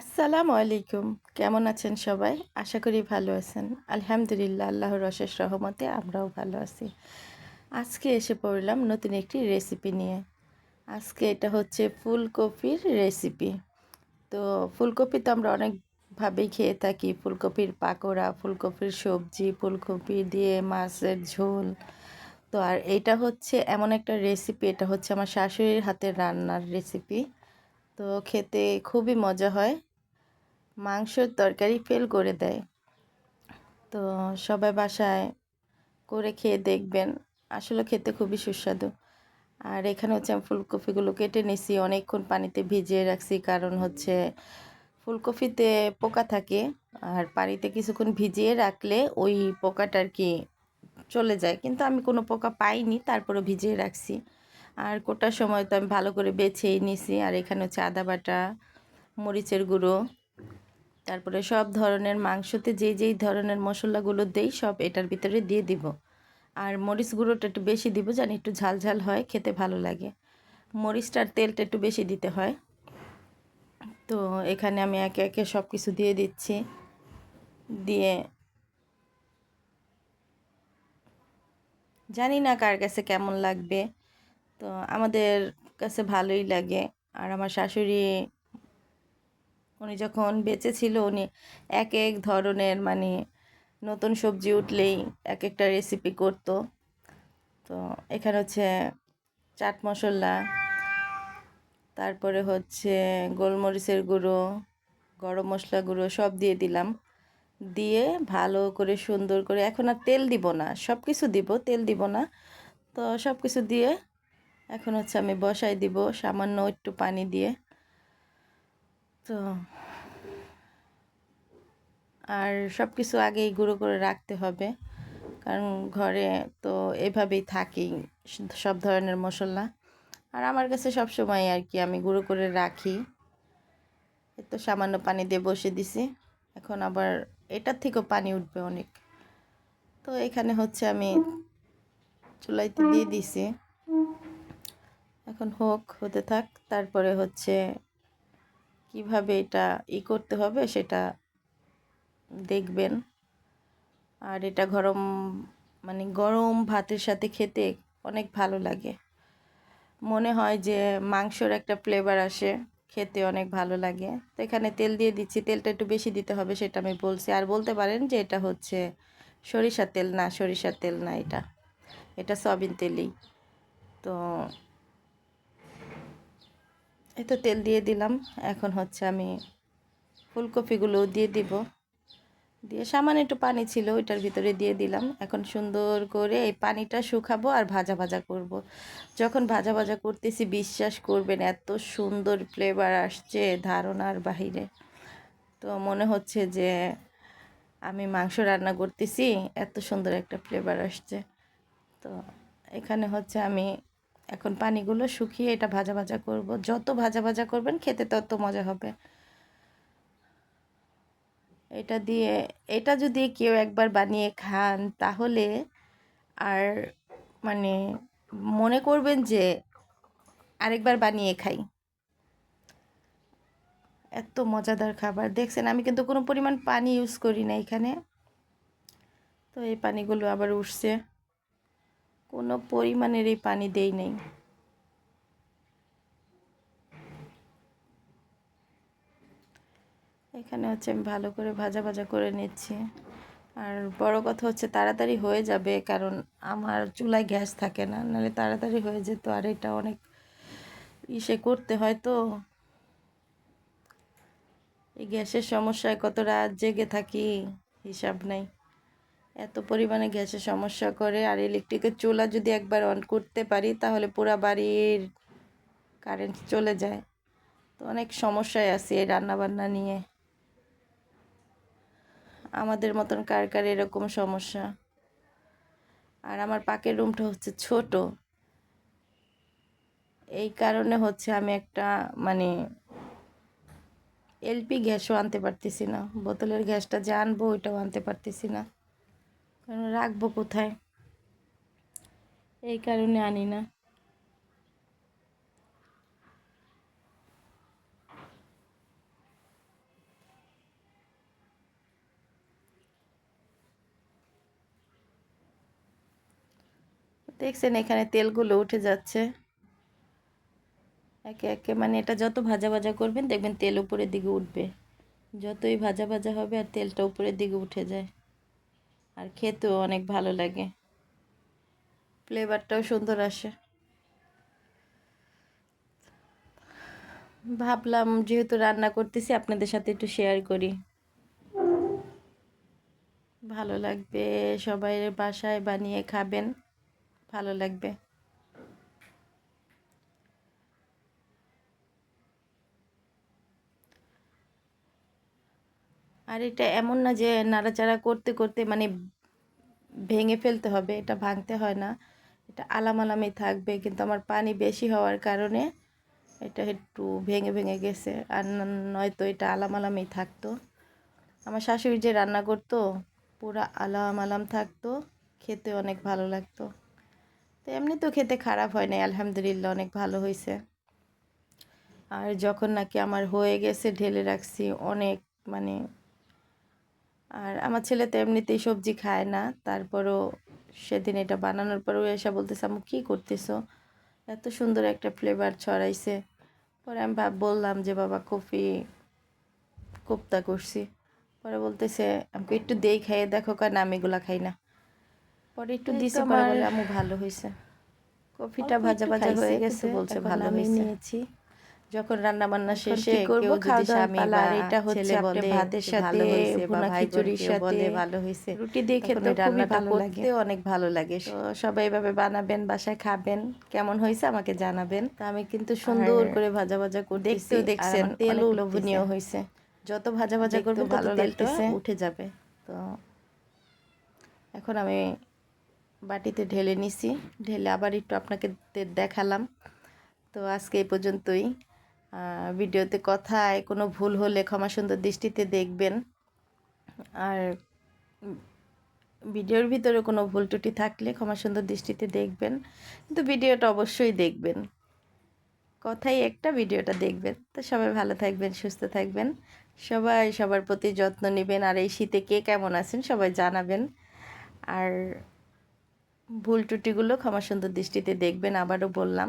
আসসালামু আলাইকুম। কেমন আছেন সবাই? আশা করি ভালো আছেন। আলহামদুলিল্লাহ, আল্লাহর অশেষ রহমতে আমরাও ভালো আছি। আজকে এসে পড়লাম নতুন একটি রেসিপি নিয়ে। আজকে এটা হচ্ছে ফুলকপির রেসিপি তো ফুলকপি তো আমরা অনেকভাবেই খেয়ে থাকি। ফুলকপির পাকোড়া, ফুলকপির সবজি, ফুলকপি দিয়ে মাছের ঝোল। তো আর এটা হচ্ছে এমন একটা রেসিপি এটা হচ্ছে আমার শাশুড়ির হাতের রান্নার রেসিপি তো খেতে খুবই মজা হয়। মাংসর তরকারি ফেল করে দেয়। তো সবাই বাসায় করে খেয়ে দেখবেন। আসলে খেতে খুবই সুস্বাদু। আর এখানে হচ্ছে আমি ফুলকপিগুলো কেটে নিছি, অনেকক্ষণ পানিতে ভিজিয়ে রাখছি। কারণ হচ্ছে ফুলকপিতে পোকা থাকে, আর পানিতে কিছুক্ষণ ভিজিয়ে রাখলে ওই পোকাটা আর কি চলে যায়। কিন্তু আমি কোনো পোকা পাইনি তারপরে ভিজিয়ে রাখছি। আর কোটার সময় তো আমি ভালো করে বেছেই নিছি। আর এখানে হচ্ছে আদা বাটা, মরিচের গুঁড়ো তারপরে সব ধরনের মাংসতে যেই যেই ধরনের মশলাগুলো দেই, সব এটার ভিতরে দিয়ে দিব। আর মরিচ গুঁড়োটা একটু বেশি দিব জানি একটু ঝাল ঝাল হয়, খেতে ভালো লাগে। মরিচটার তেলটা একটু বেশি দিতে হয়। তো এখানে আমি একে একে সব কিছু দিয়ে দিচ্ছি। দিয়ে জানি না কার কাছে কেমন লাগবে। তো আমাদের কাছে ভালোই লাগে। আর আমার শাশুড়ি উনি যখন বেঁচে ছিল, উনি এক এক ধরনের মানে নতুন সবজি উঠলেই এক একটা রেসিপি করতো। তো এখানে হচ্ছে চাট মশলা, তারপরে হচ্ছে গোলমরিচের গুঁড়ো, গরম মশলা গুঁড়ো সব দিয়ে দিলাম। দিয়ে ভালো করে সুন্দর করে, এখন আর তেল দিব না সব কিছু দিব, তেল দিব না। তো সব কিছু দিয়ে এখন হচ্ছে আমি বসাই দিব, সামান্য একটু পানি দিয়ে। তো আর সব কিছু আগেই গুঁড়ো করে রাখতে হবে। কারণ ঘরে তো এভাবেই থাকি, সব ধরনের মশলা। আর আমার কাছে সব সময় আর কি আমি গুঁড়ো করে রাখি। তো সামান্য পানি দিয়ে বসে দিছি। এখন আবার এটার থেকেও পানি উঠবে অনেক। তো এখানে হচ্ছে আমি চুলাইতে দিয়ে দিছি। এখন হোক, হতে থাক। তারপরে হচ্ছে কীভাবে এটা ই করতে হবে সেটা দেখবেন। আর এটা গরম মানে গরম ভাতের সাথে খেতে অনেক ভালো লাগে। মনে হয় যে মাংসর একটা ফ্লেভার আসে, খেতে অনেক ভালো লাগে। তো এখানে তেল দিয়ে দিচ্ছি, তেলটা একটু বেশি দিতে হবে সেটা আমি বলছি। আর বলতে পারেন যে এটা হচ্ছে সরিষার তেল না, সরিষার তেল না এটা। এটা সয়াবিন তেলই। তো এই তো তেল দিয়ে দিলাম। এখন হচ্ছে আমি ফুলকপিগুলো দিয়ে দিব। দিয়ে সামান্য একটু পানি ছিল, ওইটার ভিতরে দিয়ে দিলাম। এখন সুন্দর করে এই পানিটা শুকাবো আর ভাজা ভাজা করব। যখন ভাজা ভাজা করতেছি, বিশ্বাস করবেন এত সুন্দর ফ্লেভার আসছে ধারণার বাহিরে। তো মনে হচ্ছে যে আমি মাংস রান্না করতেছি, এত সুন্দর একটা ফ্লেভার আসছে। তো এখানে হচ্ছে আমি এখন পানিগুলো শুকিয়ে এটা ভাজা ভাজা করব। যত ভাজা ভাজা করবেন খেতে তত মজা হবে। এটা দিয়ে, এটা যদি কেউ একবার বানিয়ে খান তাহলে আর মানে মনে করবেন যে আরেকবার বানিয়ে খাই। এত মজাদার খাবার। দেখছেন আমি কিন্তু কোনো পরিমাণ পানি ইউজ করি না এখানে। তো এই পানিগুলো আবার উঠছে। কোনো পরিমাণের এই পানি দেই নেই। এখানে হচ্ছে আমি ভালো করে ভাজা ভাজা করে নিচ্ছি। আর বড় কথা হচ্ছে তাড়াতাড়ি হয়ে যাবে, কারণ আমার চুলায় গ্যাস থাকে না, নাহলে তাড়াতাড়ি হয়ে যেত, আর এটা অনেক ইসে করতে হয় তো। এই গ্যাসের সমস্যায় কত রাত জেগে থাকি হিসাব নাই। এত পরিমাণে গ্যাসের সমস্যা করে আর ইলেকট্রিকের চুলা যদি একবার অন করতে পারি, তাহলে পুরা বাড়ির কারেন্ট চলে যায়। তো অনেক সমস্যায় আছি এই রান্নাবান্না নিয়ে। আমাদের মতন কার কার এরকম সমস্যা? আর আমার পাকের রুমটা হচ্ছে ছোট। এই কারণে হচ্ছে আমি একটা মানে এলপি গ্যাসও আনতে পারতেছি না। বোতলের গ্যাসটা যে আনব, ওইটাও আনতে পারতেছি না। কারণ রাখব কোথায়? এই কারণে আনি না। দেখছেন এখানে তেলগুলো উঠে যাচ্ছে। একে একে মানে এটা যত ভাজা ভাজা করবেন দেখবেন তেল উপরের দিকে উঠবে। যতই ভাজা ভাজা হবে আর তেলটা উপরের দিকে উঠে যায়। আর খেতেও অনেক ভালো লাগে। ফ্লেভারটাও সুন্দর আসে। ভাবলাম যেহেতু রান্না করতেছি, আপনাদের সাথে একটু শেয়ার করি। ভালো লাগবে সবাই বাসায় বানিয়ে খাবেন, ভালো লাগবে। আর এটা এমন না যে নাড়াচাড়া করতে করতে মানে ভেঙে ফেলতে হবে, এটা ভাঙতে হয় না। এটা আলাম আলামই থাকবে, কিন্তু আমার পানি বেশি হওয়ার কারণে এটা একটু ভেঙে ভেঙে গেছে। আর নয়তো এটা আলাম আলামই থাকতো। আমার শাশুড়ি যে রান্না করতো, পুরো আলাম আলাম থাকতো, খেতে অনেক ভালো লাগতো। তো এমনি তো খেতে খারাপ হয় নাই, আলহামদুলিল্লাহ অনেক ভালো হয়েছে আর যখন নাকি আমার হয়ে গেছে, ঢেলে রাখছি, অনেক মানে আর আমার ছেলে তো এমনিতেই সবজি খায় না। তারপরও সেদিন এটা বানানোর পরেও এসে বলতেছে আমি কী করতেছো? এত সুন্দর একটা ফ্লেভার ছড়াইছে। পরে আমি ভাব বললাম যে বাবা কফি কোপ্তা করছি। পরে বলতেছে আমাকে একটু দেই খাইয়ে দেখো কারণ আমি এগুলা খাই না। পরে একটু দিছি পরে বলে আমু ভালো হয়েছে কফিটা ভাজা ভাজা হয়ে গেছে বলছে ভালো হয়েছে নিয়েছি। যখন রান্না বান্না শেষে করব? খাওয়া আর এটা হচ্ছে বলে ভাতের ভালো সাথে হয়েছে ভুনা খিচুড়ির সাথে ভালো হয়েছে। রুটি দিয়ে খেতে রান্নাটা করতে করতে অনেক ভালো লাগে। সবাই এভাবে বানাবেন বাসায় খাবেন কেমন হয়েছে আমাকে জানাবেন। আমি কিন্তু সুন্দর করে ভাজা ভাজা করতেছি দেখতেও দেখছেন, তেলও লোভনীয় হয়েছে। যত ভাজা ভাজা করবেন ভালো ভালো লাগতেছে। উঠে যাবে। তো এখন আমি বাটিতে ঢেলে নিছি ঢেলে আবার একটু আপনাকে দেখালাম। তো আজকে এই পর্যন্তই। ভিডিওতে কথায় কোনো ভুল হলে ক্ষমা সুন্দর দৃষ্টিতে দেখবেন। আর ভিডিওর ভিতরে কোনো ভুল ত্রুটি থাকলে ক্ষমা সুন্দর দৃষ্টিতে দেখবেন। কিন্তু ভিডিওটা অবশ্যই দেখবেন। কথাই একটা, ভিডিওটা দেখবেন। তো সবাই ভালো থাকবেন, সুস্থ থাকবেন। সবাই সবার প্রতি যত্ন নেবেন। আর এই শীতে কে কেমন আছেন সবাই জানাবেন। আর ভুল ত্রুটিগুলো ক্ষমা সুন্দর দৃষ্টিতে দেখবেন, আবারও বললাম।